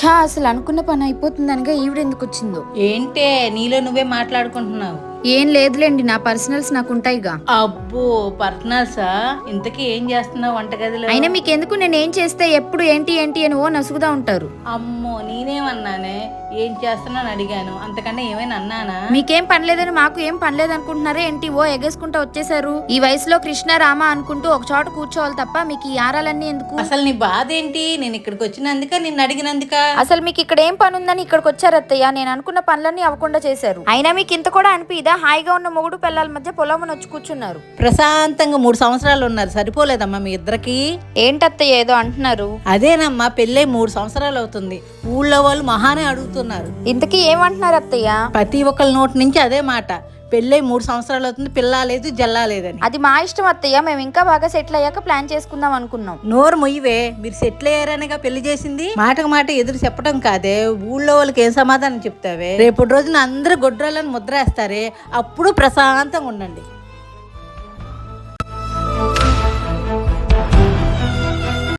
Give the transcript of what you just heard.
ఛా అసలు అనుకున్న పని అయిపోతుందనగా ఈవిడ ఎందుకు వచ్చిందో ఏంటే నీలో నువ్వే మాట్లాడుకుంటున్నావు? ఏం లేదులేండి నా పర్సనల్స్ నాకు ఉంటాయిగా అబ్బో పర్సనల్సా? ఇంతకీ ఏం చేస్తున్నావు వంటగదిలో? అయినా మీకెందుకు నేను ఏం చేస్తే ఎప్పుడు ఏంటి ఏంటి అని ఓ నసుగుదా ఉంటారు. అమ్మో నేనేమన్నానే ఏం చేస్తున్నాను అడిగాను. అంతకన్నా ఏమైనా అన్నానా? మీకేం పనిలేదని మాకు ఏం పనిలేదు అనుకుంటున్నారే ఏంటి ఓ ఎగేసుకుంటా వచ్చేసారు ఈ వయసులో కృష్ణ రామ అనుకుంటూ ఒక చోట కూర్చోవాలి తప్ప మీకు ఈ ఆరాలన్నీ ఎందుకు? అసలు నీ బాధ ఏంటి నేను ఇక్కడికి వచ్చినందుక నిన్ను అడిగినందుక? అసలు మీకు ఇక్కడ ఏం పని ఉందని ఇక్కడికి వచ్చారు అత్తయ్య నేను అనుకున్న పనులన్నీ అవ్వకుండా చేశారు. అయినా మీకు ఇంత కూడా అనిపిదా? హాయిగా ఉన్న మొగుడు పిల్లల మధ్య పొలం వచ్చి కూర్చున్నారు. ప్రశాంతంగా మూడు సంవత్సరాలు ఉన్నారు. సరిపోలేదమ్మా మీ ఇద్దరికి. ఏంటత్తయ్య ఏదో అంటున్నారు. అదేనమ్మా పెళ్ళై మూడు సంవత్సరాలు అవుతుంది. ఊళ్ళో వాళ్ళు మహానే అడుగుతున్నారు. ఇంతకీ ఏమంటున్నారు అత్తయ్య? ప్రతి ఒక్కరి నోటి నుంచి అదే మాట. పెళ్ళై మూడు సంవత్సరాలు అవుతుంది పిల్ల లేదు జల్లా లేదని. అది మా ఇష్టం అత్తయ్య మేము ఇంకా బాగా సెటిల్ అయ్యాక ప్లాన్ చేసుకుందాం అనుకున్నాం. నోరు మొయ్యవే మీరు సెటిల్ అయ్యారనేగా పెళ్ళి చేసింది? మాటకు మాట ఎదురు చెప్పడం కాదే ఊళ్ళో వాళ్ళకి ఏం సమాధానం చెప్తావే? రేపటి రోజున అందరూ గొడ్రాలను ముద్ర వేస్తారే అప్పుడు ప్రశాంతంగా ఉండండి.